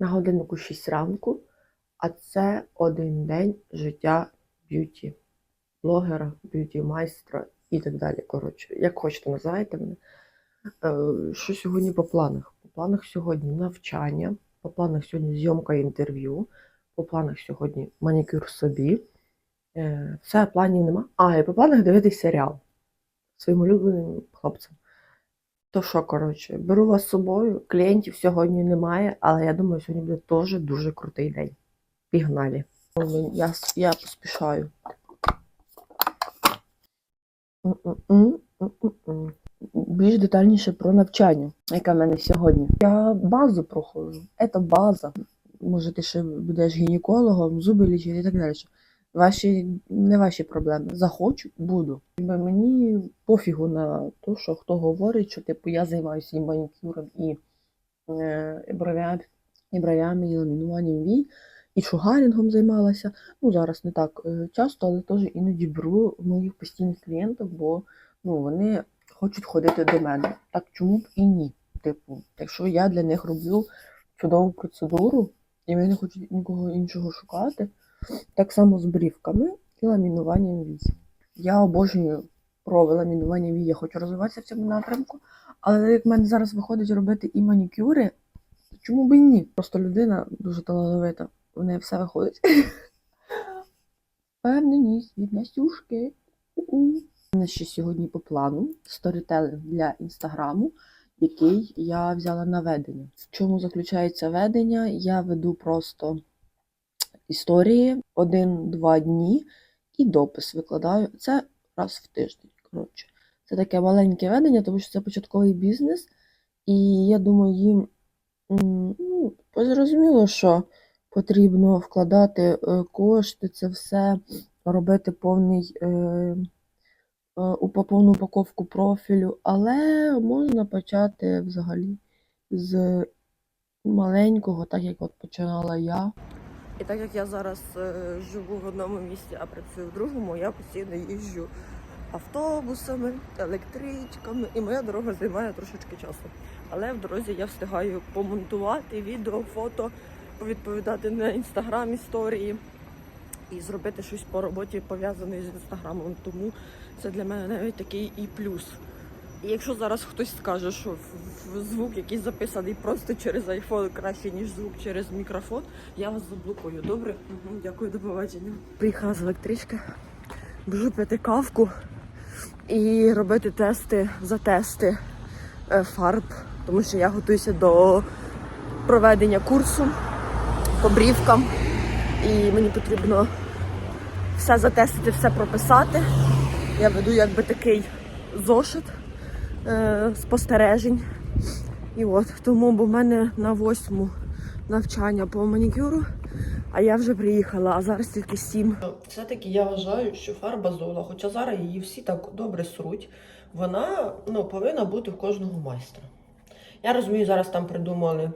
На годиннику 6 ранку, а це один день життя б'юті блогера, б'юті майстра і так далі. Коротше, як хочете, називайте мене. Е, Що сьогодні по планах? По планах сьогодні навчання, по планах сьогодні зйомка інтерв'ю, по планах сьогодні манікюр собі. Е, Все, планів нема. А, і по планах дивитись серіал своїм улюбленим хлопцям. То що, коротше, беру вас з собою. Клієнтів сьогодні немає, але я думаю, сьогодні буде теж дуже крутий день. Пігнали. Я, я поспішаю. Більш детальніше про навчання, яке в мене сьогодні. Я базу проходжу. Це база. Може, ти ще будеш гінекологом, зуби лічити і так далі. Ваші, не ваші проблеми. Захочу, буду. Мені пофігу на те, що хто говорить, що типу я займаюся і манікюром, і, е, бровями, і бровями, і ламінуванням вій, і шугарінгом займалася. Ну, зараз не так е, часто, але теж іноді беру моїх постійних клієнтів, бо ну, вони хочуть ходити до мене. Так чому б і ні? Типу, якщо я для них роблю чудову процедуру, і вони не хочуть нікого іншого шукати, так само з брівками і ламінуванням вій. Я обожнюю про ламінування вій, я хочу розвиватися в цьому напрямку, але як в мене зараз виходить робити і манікюри, то чому б і ні? Просто людина дуже талановита, в неї все виходить. Впевненість від Настюшки. У мене ще сьогодні по плану сторітелинг для інстаграму, який я взяла на ведення. В чому заключається ведення? Я веду просто історії один-два дні і допис викладаю. Це раз в тиждень. Коротше, це таке маленьке ведення, тому що це початковий бізнес, і я думаю, їм ну, зрозуміло, що потрібно вкладати е, кошти, це все робити повний. Е, е, повну упаковку профілю, але можна почати взагалі з маленького, так як от починала я. І так як я зараз е, живу в одному місці, а працюю в другому, я постійно їжджу автобусами, електричками, і моя дорога займає трошечки часу. Але в дорозі я встигаю помонтувати відео, фото, повідповідати на інстаграм історії і зробити щось по роботі пов'язане з інстаграмом. Тому це для мене навіть такий і плюс. Якщо зараз хтось скаже, що звук, який записаний просто через iPhone, краще, ніж звук через мікрофон, я вас заблокую. Добре? Угу, дякую, до побачення. Приїхала з електрички, біжу пити кавку і робити тести за тести е, фарб, тому що я готуюся до проведення курсу по брівкам. І мені потрібно все затестити, все прописати. Я веду якби такий зошит е, спостережень. І от тому, бо в мене на восьму навчання по манікюру, а я вже приїхала, а зараз тільки сім. Все-таки я вважаю, що фарба зола, хоча зараз її всі так добре сруть, вона ну, повинна бути в кожного майстра. Я розумію, зараз там придумали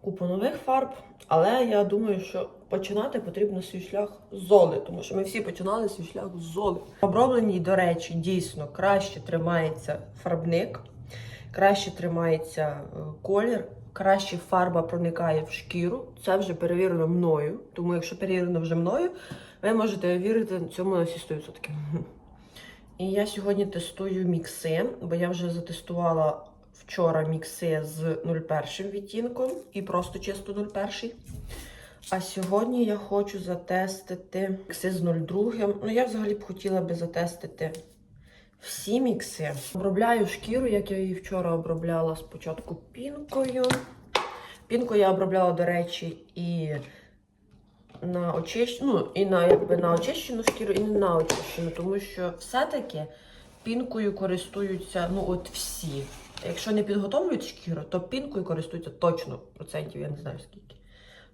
купу нових фарб, але я думаю, що починати потрібно свій шлях з золи, тому що ми всі починали свій шлях з золи. В обробленій, до речі, дійсно краще тримається фарбник, краще тримається е, колір, краще фарба проникає в шкіру. Це вже перевірено мною. Тому, якщо перевірено вже мною, ви можете вірити цьому на всі 100%. І я сьогодні тестую мікси, бо я вже затестувала вчора мікси з 01 відтінком і просто чисто 01. А сьогодні я хочу затестити мікси з 02. Ну, я взагалі б хотіла би затестити всі мікси. Обробляю шкіру, як я її вчора обробляла спочатку пінкою. Пінкою я обробляла, до речі, і на очищену, ну, і на, якби, на очищену шкіру, і не на очищену, тому що все-таки пінкою користуються ну, от всі. Якщо не підготовлюють шкіру, то пінкою користуються точно процентів, я не знаю скільки.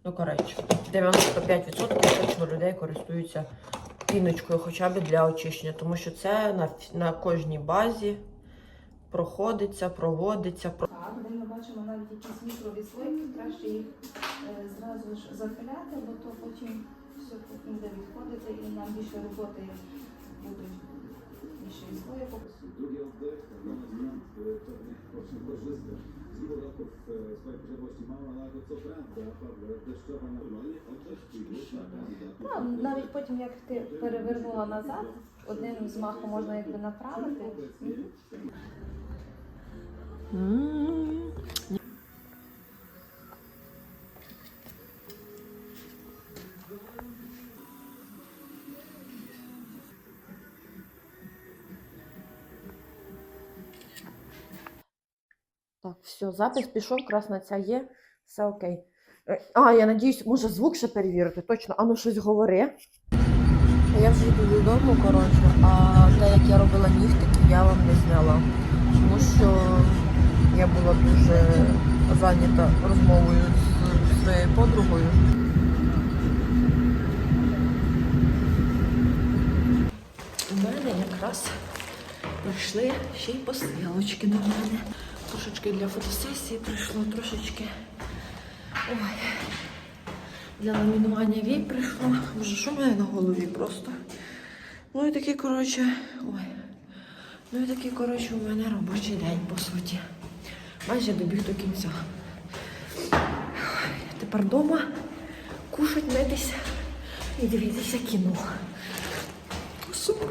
Ну, коротше, 95% точно людей користуються піночкою хоча б для очищення, тому що це на, на кожній базі проходиться, проводиться. Так, де ми бачимо навіть якісь мікровідслойки, краще їх е, зразу ж запиляти, бо то потім все буде відходити і нам більше роботи буде більше Ну, навіть потім, як ти перевернула назад, одним змахом можна якби направити. Так, все, запис пішов, красна ця є, все окей. Е, А, я надіюсь, може звук ще перевірити. Точно, а ну щось говори. Я вже йду додому, коротше, а те, як я робила нігтики, я вам не зняла. Тому що я була дуже зайнята розмовою з своєю подругою. У мене якраз прийшли ще й посилочки до мене. Трошечки для фотосесії прийшло, трошечки. Ой. Для ламінування вій прийшло. Боже, що в мене на голові просто? Ну і такий, коротше, ой. Ну і такий, коротше, у мене робочий день, по суті. Майже добіг до кінця. Тепер вдома кушать, митися і дивитися кіно. Супер.